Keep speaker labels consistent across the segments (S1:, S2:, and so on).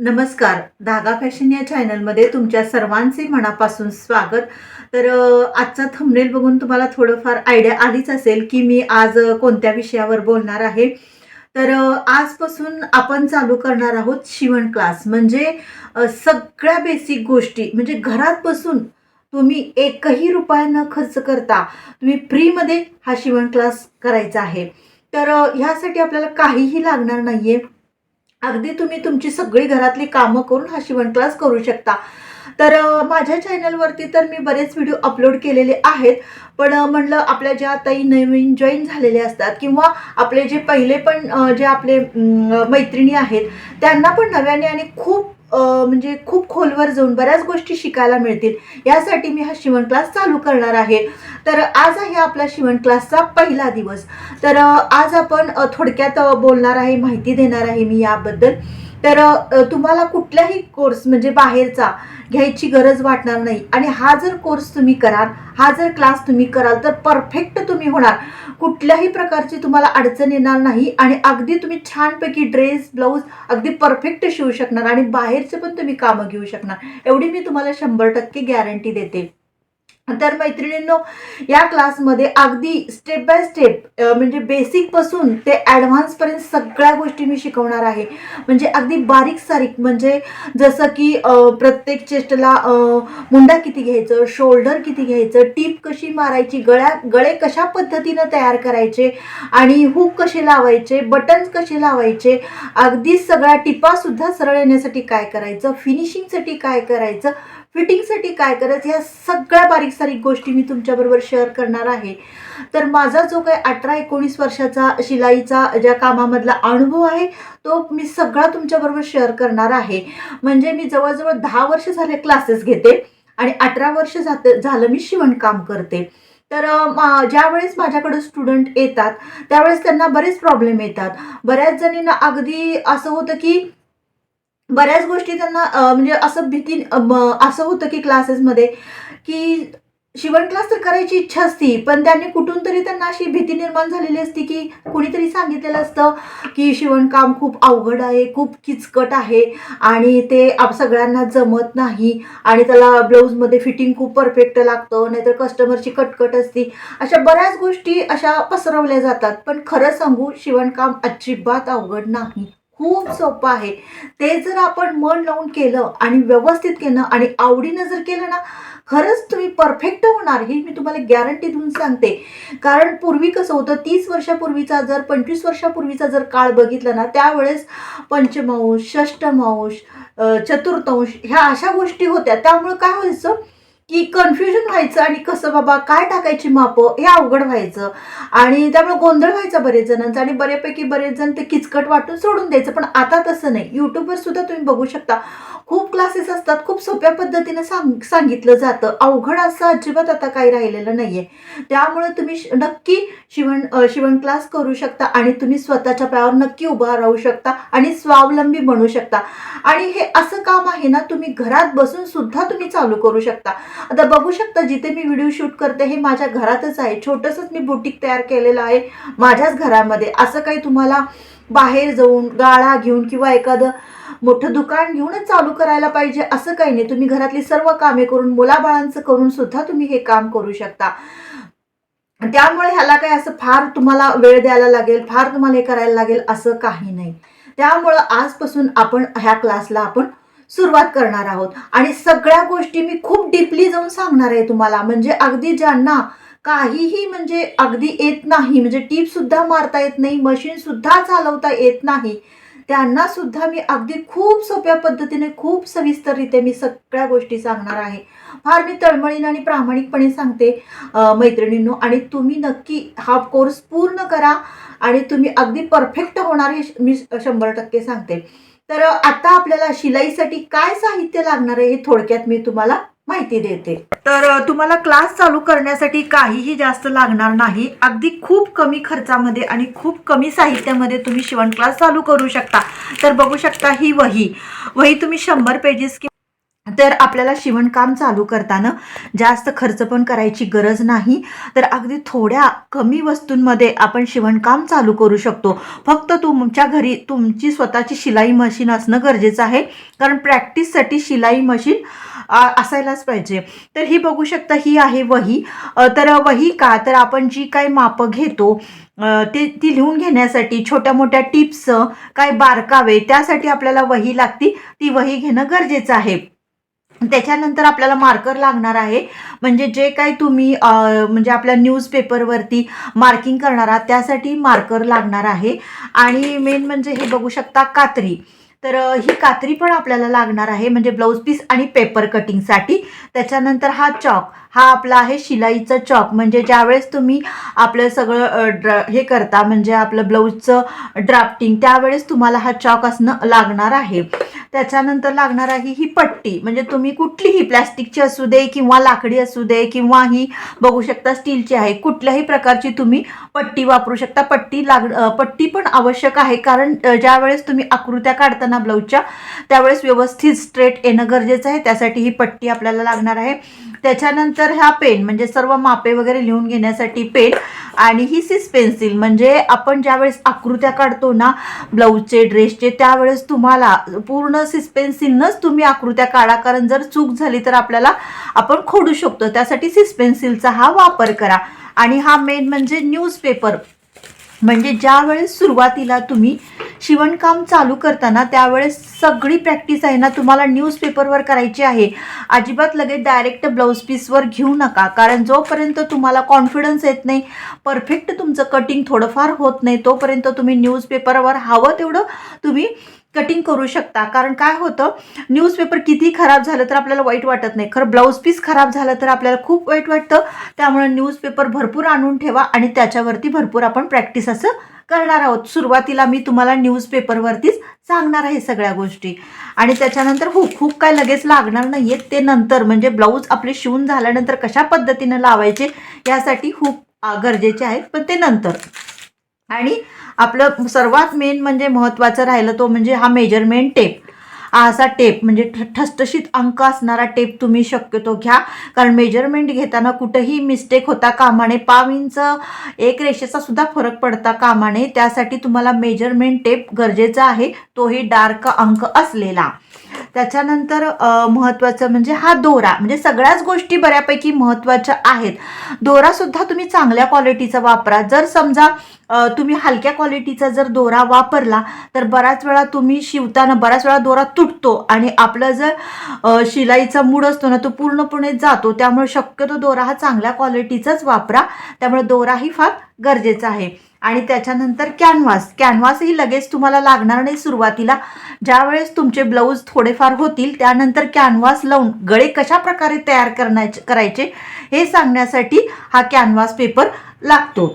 S1: नमस्कार. धागा फॅशन या चॅनलमध्ये तुमच्या सर्वांचे मनापासून स्वागत. तर आजचा थंबनेल बघून तुम्हाला थोडंफार आयडिया आलीच असेल की मी आज कोणत्या विषयावर बोलणार आहे. तर आजपासून आपण चालू करणार आहोत शिवण क्लास म्हणजे सगळ्या बेसिक गोष्टी. म्हणजे घरात बसून तुम्ही एकही रुपया न खर्च करता तुम्ही फ्रीमध्ये हा शिवण क्लास करायचा आहे. तर ह्यासाठी आपल्याला काहीही लागणार नाही आहे अगदी तुम्ही तुमची सगळी घरातली कामं करून हा शिवण क्लास करू शकता. तर माझ्या चॅनलवरती तर मी बरेच व्हिडिओ अपलोड केलेले आहेत. पण म्हणलं आपल्या ज्या ताई नवीन जॉईन झालेले असतात किंवा आपले जे पहिले पण जे आपले मैत्रिणी आहेत त्यांना पण नव्याने आणि खूप म्हणजे खूप खोलवर जाऊन बऱ्याच गोष्टी शिकायला मिळतील. यासाठी मी हा शिवण क्लास चालू करणार आहे. तर आज आहे आपला शिवण क्लासचा पहिला दिवस. तर आज आपण थोडक्यात बोलणार आहे माहिती देणार आहे मी याबद्दल. तर तुम्हाला कुठलाही कोर्स म्हणजे बाहेरचा घ्यायची गरज वाटणार नाही. आणि हा जर कोर्स तुम्ही कराल हा जर क्लास तुम्ही कराल तर परफेक्ट तुम्ही होणार. कुठल्याही प्रकारची तुम्हाला अडचण येणार नाही आणि अगदी तुम्ही छानपैकी ड्रेस ब्लाऊज अगदी परफेक्ट शिवू शकणार आणि बाहेरचे पण तुम्ही कामं घेऊ शकणार. एवढी मी तुम्हाला शंभर टक्के गॅरंटी देते. तर मैत्रिणींनो या क्लासमध्ये अगदी स्टेप बाय स्टेप म्हणजे बेसिकपासून ते ॲडव्हान्सपर्यंत सगळ्या गोष्टी मी शिकवणार आहे. म्हणजे अगदी बारीक सारीक म्हणजे जसं की प्रत्येक चेस्टला मुंडा किती घ्यायचं शोल्डर किती घ्यायचं टीप कशी मारायची गळ्या गळे कशा पद्धतीनं तयार करायचे आणि हुक कसे लावायचे बटन्स कसे लावायचे अगदी सगळ्या टिपासुद्धा सरळ येण्यासाठी काय करायचं फिनिशिंगसाठी काय करायचं फिटिंगसाठी काय करायचं ह्या सगळ्या बारीक सारीक गोष्टी मी तुमच्याबरोबर शेअर करणार आहे. तर माझा जो काही अठरा एकोणीस वर्षाचा शिलाईचा ज्या कामामधला अनुभव आहे तो मी सगळा तुमच्याबरोबर शेअर करणार आहे. म्हणजे मी जवळजवळ दहा वर्ष झाले क्लासेस घेते आणि अठरा वर्ष जात झालं मी शिवणकाम करते. तर मा- ज्यावेळेस माझ्याकडे स्टुडंट येतात त्यावेळेस त्यांना बरेच प्रॉब्लेम येतात. बऱ्याच जणींना अगदी असं होतं की बऱ्याच गोष्टी त्यांना म्हणजे असं भीती असं होतं की क्लासेसमध्ये की शिवण क्लास तर करायची इच्छा असती पण त्यांनी कुठून तरी त्यांना अशी भीती निर्माण झालेली असती की कुणीतरी सांगितलेलं असतं की शिवणकाम खूप अवघड आहे खूप किचकट आहे आणि ते आप सगळ्यांना जमत नाही आणि त्याला ब्लाऊजमध्ये फिटिंग खूप परफेक्ट लागतं नाहीतर कस्टमरची कटकट असती. अशा बऱ्याच गोष्टी अशा पसरवल्या जातात. पण खरं सांगू शिवणकाम अजिबात अवघड नाही. खूप सोपं आहे. ते जर आपण मन लावून केलं आणि व्यवस्थित केलं आणि आवडीनं जर केलं ना खरंच तुम्ही परफेक्ट होणार ही मी तुम्हाला गॅरंटी देऊन सांगते. कारण पूर्वी कसं होतं तीस वर्षापूर्वीचा जर पंचवीस वर्षापूर्वीचा जर काळ बघितला ना त्यावेळेस पंचमांश षष्टमांश चतुर्थांश ह्या अशा गोष्टी होत्या. त्यामुळे काय व्हायचं की कन्फ्युजन व्हायचं आणि कसं बाबा काय टाकायची मापं हे अवघड व्हायचं. आणि त्यामुळे गोंधळ व्हायचा बरेच जणांचा आणि बऱ्यापैकी बरेच जण ते किचकट वाटून सोडून द्यायचं. पण आता तसं नाही. यूट्यूबवर सुद्धा तुम्ही बघू शकता. खूप क्लासेस असतात. खूप सोप्या पद्धतीनं सांग सांगितलं जातं. अवघड असं अजिबात आता काही राहिलेलं नाही आहे त्यामुळे तुम्ही नक्की शिवण शिवण क्लास करू शकता आणि तुम्ही स्वतःच्या पायावर नक्की उभा राहू शकता आणि स्वावलंबी बनू शकता. आणि हे असं काम आहे ना तुम्ही घरात बसून सुद्धा तुम्ही चालू करू शकता. आता बघू शकता जिथे मी व्हिडिओ शूट करते हे माझ्या घरातच आहे. छोटंसंच मी बुटीक तयार केलेलं आहे माझ्याच घरामध्ये. असं काही तुम्हाला बाहेर जाऊन गाळा घेऊन किंवा एखादं मोठं दुकान घेऊनच चालू करायला पाहिजे असं काही नाही. तुम्ही घरातली सर्व कामे करून मुलाबाळांचं करून सुद्धा तुम्ही हे काम करू शकता. त्यामुळे ह्याला काही असं फार तुम्हाला वेळ द्यायला लागेल फार तुम्हाला हे करायला लागेल असं काही नाही. त्यामुळं आजपासून आपण ह्या क्लासला आपण सुरुवात करणार आहोत. आणि सगळ्या गोष्टी मी खूप डीपली जाऊन सांगणार आहे तुम्हाला. म्हणजे अगदी ज्यांना काहीही म्हणजे अगदी येत नाही म्हणजे टीप सुद्धा मारता येत नाही मशीन सुद्धा चालवता येत नाही त्यांना सुद्धा मी अगदी खूप सोप्या पद्धतीने खूप सविस्तररित्या मी सगळ्या गोष्टी सांगणार आहे. फार मी तळमळीनं आणि प्रामाणिकपणे सांगते मैत्रिणींनो. आणि तुम्ही नक्की हा कोर्स पूर्ण करा आणि तुम्ही अगदी परफेक्ट होणार हे मी शंभर टक्के सांगते. तर आता आपल्याला शिलाईसाठी काय साहित्य लागणार आहे हे थोडक्यात मी तुम्हाला माहिती देते. तर तुम्हाला क्लास चालू करण्यासाठी काहीही जास्त लागणार नाही. अगदी खूप कमी खर्चामध्ये आणि खूप कमी साहित्यामध्ये तुम्ही शिवण क्लास चालू करू शकता. तर बघू शकता ही वही. वही तुम्ही शंभर पेजेस तर आपल्याला शिवणकाम चालू करताना जास्त खर्च पण करायची गरज नाही. तर अगदी थोड्या कमी वस्तूंमध्ये आपण शिवणकाम चालू करू शकतो. फक्त तुमच्या घरी तुमची स्वतःची शिलाई मशीन असणं गरजेचं आहे. कारण प्रॅक्टिससाठी शिलाई मशीन असायलाच पाहिजे. तर ही बघू शकता ही आहे वही. तर वही का? तर आपण जी काही मापं घेतो ते ती लिहून घेण्यासाठी छोट्या मोठ्या टिप्स काय बारकावे त्यासाठी आपल्याला वही लागती. ती वही घेणं गरजेचं आहे. त्याच्यानंतर आपल्याला मार्कर लागणार आहे. म्हणजे जे काही तुम्ही म्हणजे आपल्या न्यूजपेपरवरती मार्किंग करणार आहात त्यासाठी मार्कर लागणार आहे. आणि मेन म्हणजे हे बघू शकता कात्री. तर ही कात्री पण आपल्याला लागणार आहे. म्हणजे ब्लाऊज पीस आणि पेपर कटिंगसाठी त्याच्यानंतर हा चॉक हा आपला आहे शिलाईचा चॉक. म्हणजे ज्यावेळेस तुम्ही आपलं सगळं ड्रा हे करता म्हणजे आपलं ब्लाऊजचं ड्राफ्टिंग त्यावेळेस तुम्हाला हा चॉक असणं लागणार आहे. त्याच्यानंतर लागणार आहे ही पट्टी. म्हणजे तुम्ही कुठलीही प्लॅस्टिकची असू दे किंवा लाकडी असू दे किंवा ही बघू शकता स्टीलची आहे. कुठल्याही प्रकारची तुम्ही पट्टी वापरू शकता. पट्टी लाग पट्टी पण आवश्यक आहे. कारण ज्यावेळेस तुम्ही आकृत्या काढताना ब्लाऊजच्या त्यावेळेस व्यवस्थित स्ट्रेट येणं गरजेचं आहे. त्यासाठी ही पट्टी आपल्याला लागणार आहे. त्याच्यानंतर ह्या पेन म्हणजे सर्व मापे वगैरे लिहून घेण्यासाठी पेन आणि ही सिस पेन्सिल म्हणजे आपण ज्यावेळेस आकृत्या काढतो ना ब्लाऊजचे ड्रेसचे त्यावेळेस तुम्हाला पूर्ण सिस पेन्सिलनंच तुम्ही आकृत्या काढा. कारण जर चूक झाली तर आपल्याला आपण खोडू शकतो. त्यासाठी सिस पेन्सिलचा हा वापर करा. आणि हा मेन म्हणजे न्यूजपेपर म्हणजे ज्यावेळेस सुरुवातीला तुम्ही शिवणकाम चालू करताना त्यावेळेस सगळी प्रॅक्टिस आहे ना तुम्हाला न्यूजपेपरवर करायची आहे. अजिबात लगेच डायरेक्ट ब्लाऊज पीसवर घेऊ नका. कारण जोपर्यंत तुम्हाला कॉन्फिडन्स येत नाही परफेक्ट तुमचं कटिंग थोडंफार होत नाही तोपर्यंत तुम्ही न्यूजपेपरवर हवं तेवढं तुम्ही कटिंग करू शकता. कारण काय होतं न्यूजपेपर किती खराब झालं तर आपल्याला वाईट वाटत नाही. खरं ब्लाऊज पीस खराब झालं तर आपल्याला खूप वाईट वाटतं. त्यामुळे न्यूजपेपर भरपूर आणून ठेवा आणि त्याच्यावरती भरपूर आपण प्रॅक्टिस असं करणार आहोत. सुरुवातीला मी तुम्हाला न्यूजपेपरवरतीच सांगणार आहे सगळ्या गोष्टी. आणि त्याच्यानंतर हुक हुक काय लगेच लागणार नाही आहेत ते नंतर म्हणजे ब्लाऊज आपले शिवून झाल्यानंतर कशा पद्धतीनं लावायचे यासाठी हुक गरजेचे आहेत. पण ते नंतर. आणि आपलं सर्वात मेन म्हणजे महत्त्वाचं राहिलं तो म्हणजे हा मेजरमेंट टेप असा टेप म्हणजे ठ- ठसठशीत अंक असणारा टेप तुम्ही शक्यतो घ्या. कारण मेजरमेंट घेताना कुठंही मिस्टेक होता कामाने पाव इंच एक रेषेचा सुद्धा फरक पडता कामाने. त्यासाठी तुम्हाला मेजरमेंट टेप गरजेचा आहे. तोही डार्क अंक असलेला. त्याच्यानंतर महत्त्वाचं म्हणजे हा दोरा. म्हणजे सगळ्याच गोष्टी बऱ्यापैकी महत्त्वाच्या आहेत. दोरासुद्धा तुम्ही चांगल्या क्वालिटीचा वापरा. जर समजा तुम्ही हलक्या क्वालिटीचा जर दोरा वापरला तर बऱ्याच वेळा तुम्ही शिवताना बऱ्याच वेळा दोरा तुटतो आणि आपला जर शिलाईचा मूड असतो ना तो पूर्णपणे जातो. त्यामुळे शक्यतो दोरा हा चांगल्या क्वालिटीचाच वापरा. त्यामुळे दोराही फार गरजेचा आहे. आणि त्याच्यानंतर कॅनव्हास कॅनव्हासही लगेच तुम्हाला लागणार नाही सुरुवातीला. ज्यावेळेस तुमचे ब्लाऊज थोडेफार होतील त्यानंतर कॅनव्हास लावून गळे कशा प्रकारे तयार करण्याचे करायचे हे सांगण्यासाठी हा कॅनव्हास पेपर लागतो.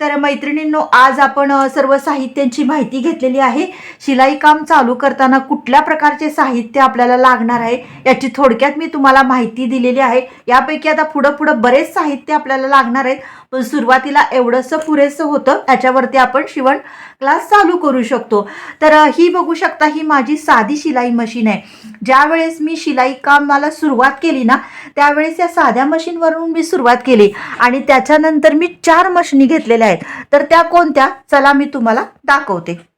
S1: तर मैत्रिणींनो आज आपण सर्व साहित्यांची माहिती घेतलेली आहे. शिलाई काम चालू करताना कुठल्या प्रकारचे साहित्य आपल्याला लागणार आहे याची थोडक्यात मी तुम्हाला माहिती दिलेली आहे. यापैकी आता पुढं पुढं बरेच साहित्य आपल्याला लागणार आहेत. पण सुरुवातीला एवढंसं पुरेसं होतं याच्यावरती आपण शिवण क्लास चालू करू शकतो. तर ही बघू शकता ही माझी साधी शिलाई मशीन आहे. ज्यावेळेस मी शिलाई कामाला सुरुवात केली ना त्यावेळेस या साध्या मशीनवरून मी सुरुवात केली. आणि त्याच्यानंतर मी चार मशीनी घेतलेल्या आहेत. तर त्या कोणत्या? चला मी तुम्हाला दाखवते.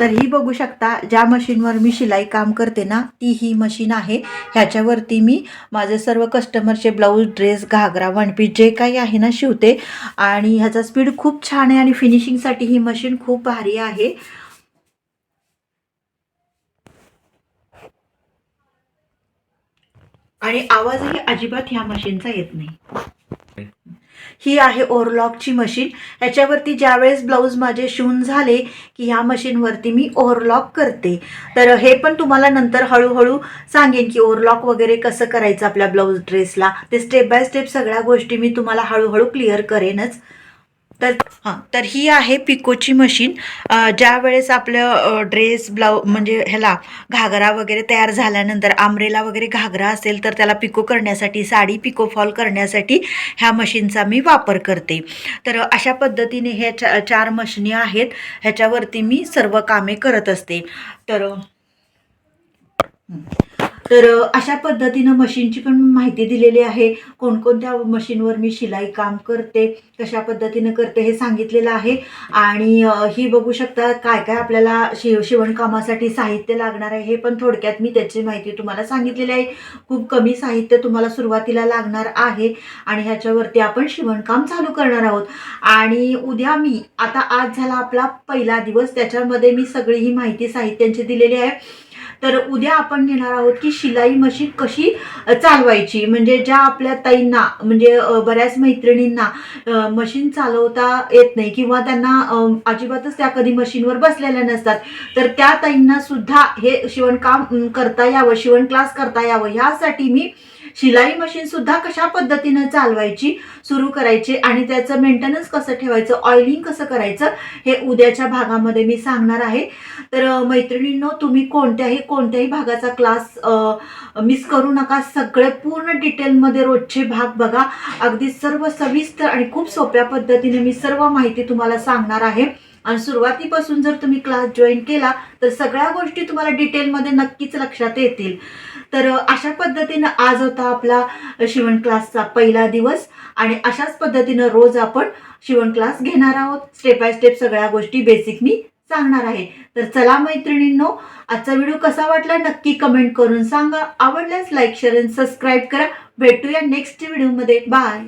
S1: तर ही बघू शकता ज्या मशीनवर मी शिलाई काम करते ना ती ही मशीन आहे. ह्याच्यावरती मी माझे सर्व कस्टमरचे blouse dress ghagra one piece जे काही आहे ना शिवते. आणि ह्याचा स्पीड खूप छान आहे आणि फिनिशिंगसाठी ही मशीन खूप भारी आहे. आणि आवाजही अजिबात ह्या मशीनचा येत नाही. ही आहे ओव्हरलॉकची मशीन. ह्याच्यावरती ज्यावेळेस ब्लाऊज माझे शिवून झाले की ह्या मशीनवरती मी ओव्हरलॉक करते. तर हे पण तुम्हाला नंतर हळूहळू सांगेन की ओव्हरलॉक वगैरे कसं करायचं आपल्या ब्लाऊज ड्रेसला. ते स्टेप बाय स्टेप सगळ्या गोष्टी मी तुम्हाला हळूहळू क्लिअर करेनच. तर हां तर ही आहे पिकोची मशीन. ज्या वेळेस आपलं ड्रेस ब्लाऊ म्हणजे ह्याला घागरा वगैरे तयार झाल्यानंतर आमरेला वगैरे घागरा असेल तर त्याला पिको करण्यासाठी साडी पिको फॉल करण्यासाठी ह्या मशीनचा मी वापर करते. तर अशा पद्धतीने ह्या चा चार मशीनी आहेत. ह्याच्यावरती मी सर्व कामे करत असते. तर तर अशा पद्धतीनं मशीनची पण माहिती दिलेली आहे. कोणकोणत्या मशीनवर मी शिलाई काम करते कशा पद्धतीनं करते हे सांगितलेलं आहे. आणि ही बघू शकता काय काय आपल्याला शिव शिवणकामासाठी साहित्य लागणार आहे हे पण थोडक्यात मी त्याची माहिती तुम्हाला सांगितलेली आहे. खूप कमी साहित्य तुम्हाला सुरुवातीला लागणार आहे आणि ह्याच्यावरती आपण शिवणकाम चालू करणार आहोत. आणि उद्या मी आता आज झाला आपला पहिला दिवस त्याच्यामध्ये मी सगळी ही माहिती साहित्यांची दिलेली आहे. तर उद्या आपण घेणार आहोत की शिलाई मशीन कशी चालवायची. म्हणजे ज्या आपल्या ताईंना म्हणजे बऱ्याच मैत्रिणींना मशीन चालवता येत नाही किंवा त्यांना अजिबातच त्या कधी मशीनवर बसलेल्या नसतात तर त्या ताईंना सुद्धा हे शिवणकाम करता यावं शिवण क्लास करता यावं. ह्यासाठी मी शिलाई मशीन सुद्धा कशा पद्धतीनं चालवायची सुरू करायची आणि त्याचं मेंटेनन्स कसं ठेवायचं ऑइलिंग कसं करायचं हे उद्याच्या भागामध्ये मी सांगणार आहे. तर मैत्रिणींनो तुम्ही कोणत्याही कोणत्याही भागाचा क्लास मिस करू नका. सगळे पूर्ण डिटेलमध्ये रोजचे भाग बघा. अगदी सर्व सविस्तर आणि खूप सोप्या पद्धतीने मी सर्व माहिती तुम्हाला सांगणार आहे. आणि सुरुवातीपासून जर तुम्ही क्लास जॉईन केला तर सगळ्या गोष्टी तुम्हाला डिटेलमध्ये नक्कीच लक्षात येतील. तर अशा पद्धतीनं आज होता आपला शिवण क्लासचा पहिला दिवस आणि अशाच पद्धतीनं रोज आपण शिवण क्लास घेणार आहोत. स्टेप बाय स्टेप सगळ्या गोष्टी बेसिक मी सांगणार आहे. तर चला मैत्रिणींनो आजचा व्हिडिओ कसा वाटला नक्की कमेंट करून सांगा. आवडल्यास लाईक शेअर आणि सबस्क्राईब करा. भेटूया नेक्स्ट व्हिडिओमध्ये बाय